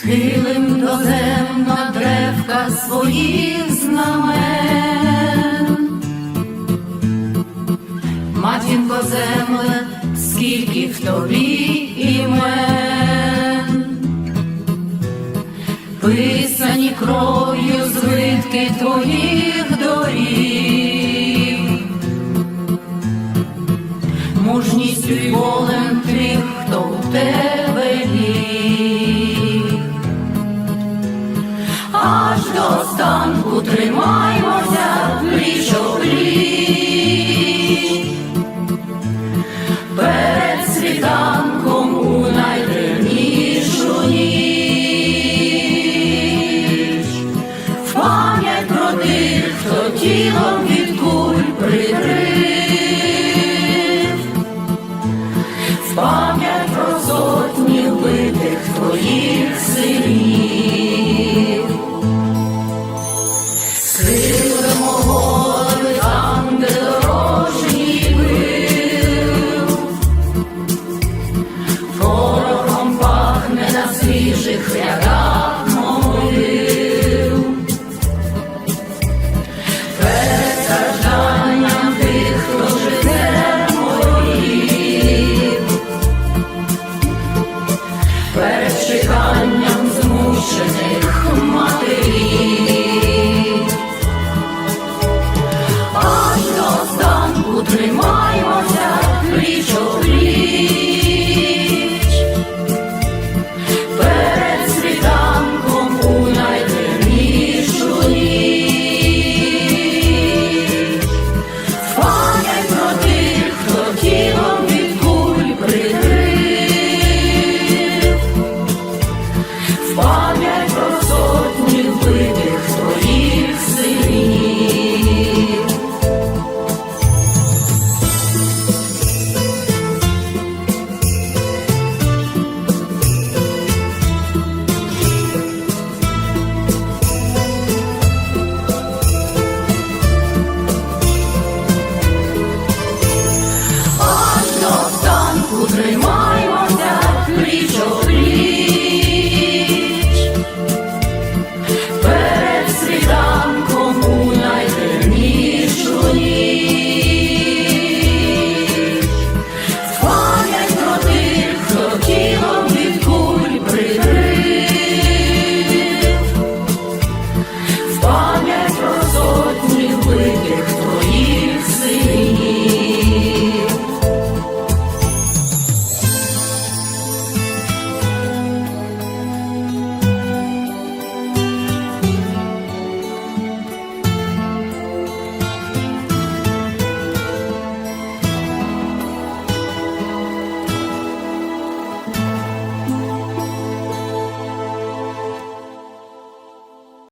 схилим доземна древка своїх знамен. Матінко земле, скільки в тобі імен, писані кров'ю звитки твоїх доріг, до останку тримаймося пліч опліч. Перед світанком у найдивнішу ніч. В пам'ять про тих, хто тілом